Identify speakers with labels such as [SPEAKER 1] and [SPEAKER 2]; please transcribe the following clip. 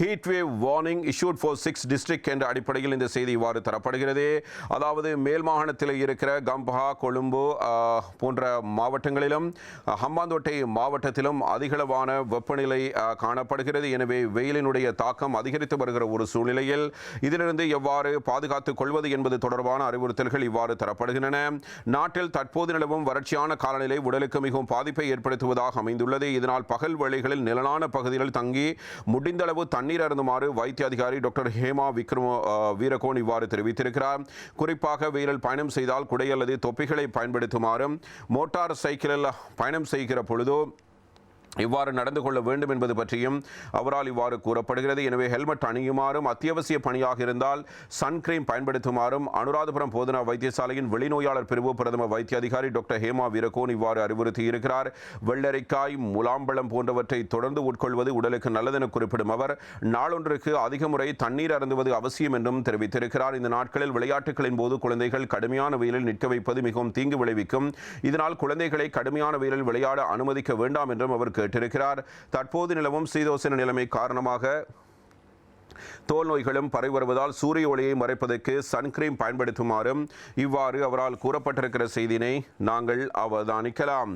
[SPEAKER 1] Heat wave warning issued for six district என்ற அடிப்படையில் இந்த செய்தி இவ்வாறு தரப்படுகிறது. அதாவது மேல் மாகாணத்தில் இருக்கிற கம்பஹா கொழும்பு போன்ற மாவட்டங்களிலும் ஹம்பாந்தோட்டை மாவட்டத்திலும் அதிகளவான வெப்பநிலை காணப்படுகிறது. எனவே வெயிலினுடைய தாக்கம் அதிகரித்து வருகிற ஒரு சூழ்நிலையில் இதிலிருந்து எவ்வாறு பாதுகாத்துக் கொள்வது என்பது தொடர்பான அறிவுறுத்தல்கள் இவ்வாறு தரப்படுகின்றன. நாட்டில் தற்போது நிலவும் வறட்சியான காலநிலை உடலுக்கு மிகவும் பாதிப்பை ஏற்படுத்துவதாக அமைந்துள்ளது. இதனால் பகல் வேளைகளில் நிழலான பகுதிகளில் தங்கி முடிந்தளவு தன் தண்ணீர் அருந்துமாறு வைத்திய அதிகாரி டாக்டர் ஹேமா விக்ரம வீரகோன் இவ்வாறு தெரிவித்திருக்கிறார். குறிப்பாக வெயிலில் பயணம் செய்தால் குடை அல்லது தொப்பிகளை பயன்படுத்துமாறும் மோட்டார் சைக்கிளில் பயணம் செய்கிற பொழுதோ இவ்வாறு நடந்து கொள்ள வேண்டும் என்பது பற்றியும் அவரால் இவ்வாறு கூறப்படுகிறது. எனவே ஹெல்மெட் அணியுமாறும் அத்தியாவசிய பணியாக இருந்தால் சன்கிரீம் பயன்படுத்துமாறும் அனுராதபுரம் போதனா வைத்தியசாலையின் வெளிநோயாளர் பிரிவு பிரதம வைத்திய அதிகாரி டாக்டர் ஹேமா வீரகோன் இவ்வாறு அறிவுறுத்தியிருக்கிறார். வெள்ளரிக்காய் முலாம்பழம் போன்றவற்றை தொடர்ந்து உட்கொள்வது உடலுக்கு நல்லதென குறிப்பிடும் அவர் நாளொன்றுக்கு அதிக முறை தண்ணீர் அருந்துவது அவசியம் என்றும் தெரிவித்திருக்கிறார். இந்த நாட்களில் விளையாட்டுகளின் போது குழந்தைகள் கடுமையான வெயிலில் நிற்க வைப்பது மிகவும் தீங்கு விளைவிக்கும். இதனால் குழந்தைகளை கடுமையான வெயிலில் விளையாட அனுமதிக்க வேண்டாம் என்றும் அவர் கேட்டிருக்கிறார் தற்போது நிலவும் சீதோசன நிலைமை காரணமாக தோல் நோய்களும் பரவி வருவதால் சூரிய ஒளியை மறைப்பதற்கு சன்கிரீம் பயன்படுத்துமாறும் இவ்வாறு அவரால் கூறப்பட்டிருக்கிற செய்தியினை நாங்கள் அவதானிக்கலாம்.